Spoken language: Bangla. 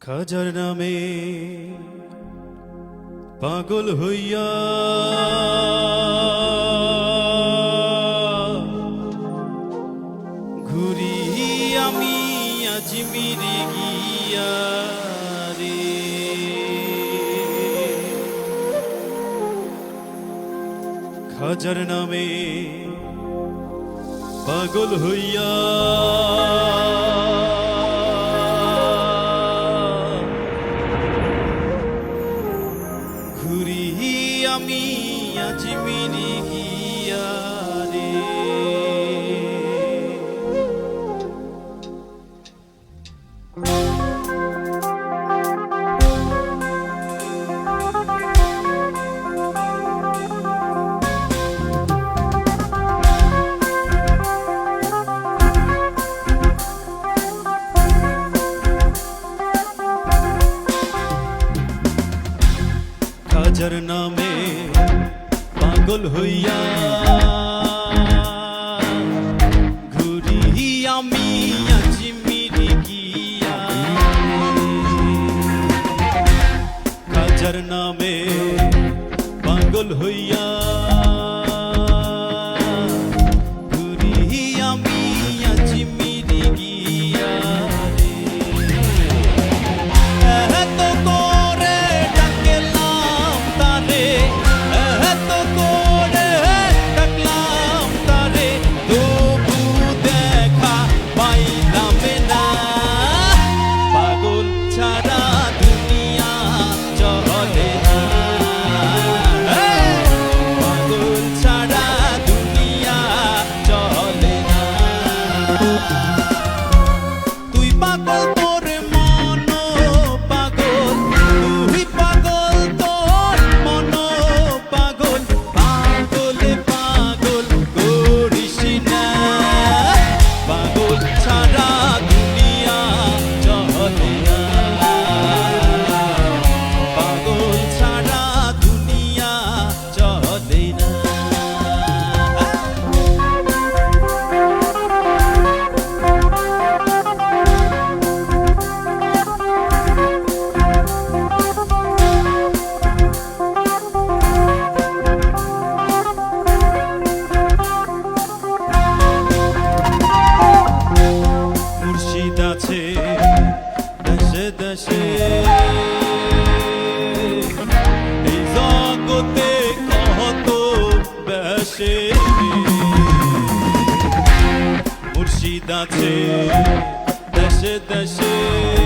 খাজার নামে পাগল হইয়া ঘুরি আমি আজমিরি গিয়া রে। খাজার নামে পাগল হইয়া আমি আজমিরি গিয়া রে। খাজার নামে পাগল হইয়া নামে পাগল হইয়া আছে দেশে দেশে। এই জগতে কত বেশে। মুর্শিদ আছে দেশে দেশে।